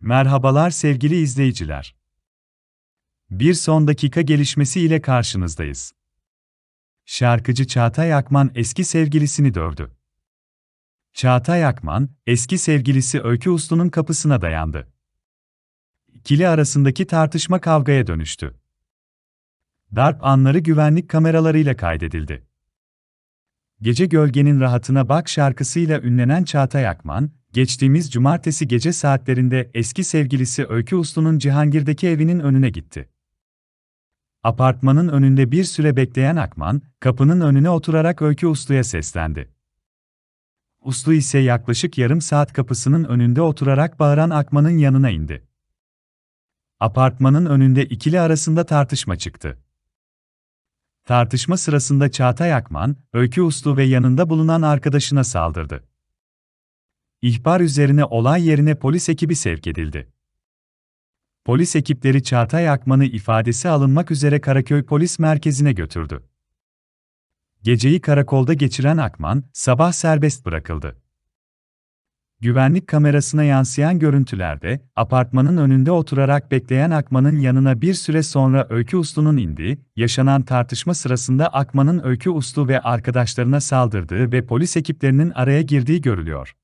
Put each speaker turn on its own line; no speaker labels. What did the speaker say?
Merhabalar sevgili izleyiciler. Bir son dakika gelişmesi ile karşınızdayız. Şarkıcı Çağatay Akman eski sevgilisini dövdü. Çağatay Akman, eski sevgilisi Öykü Uslu'nun kapısına dayandı. İkili arasındaki tartışma kavgaya dönüştü. Darp anları güvenlik kameralarıyla kaydedildi. Gece Gölgenin Rahatına Bak şarkısıyla ünlenen Çağatay Akman, geçtiğimiz cumartesi gece saatlerinde eski sevgilisi Öykü Uslu'nun Cihangir'deki evinin önüne gitti. Apartmanın önünde bir süre bekleyen Akman, kapının önüne oturarak Öykü Uslu'ya seslendi. Uslu ise yaklaşık yarım saat kapısının önünde oturarak bağıran Akman'ın yanına indi. Apartmanın önünde ikili arasında tartışma çıktı. Tartışma sırasında Çağatay Akman, Öykü Uslu ve yanında bulunan arkadaşına saldırdı. İhbar üzerine olay yerine polis ekibi sevk edildi. Polis ekipleri Çağatay Akman'ı ifadesi alınmak üzere Karaköy Polis Merkezi'ne götürdü. Geceyi karakolda geçiren Akman, sabah serbest bırakıldı. Güvenlik kamerasına yansıyan görüntülerde, apartmanın önünde oturarak bekleyen Akman'ın yanına bir süre sonra Öykü Uslu'nun indiği, yaşanan tartışma sırasında Akman'ın Öykü Uslu ve arkadaşlarına saldırdığı ve polis ekiplerinin araya girdiği görülüyor.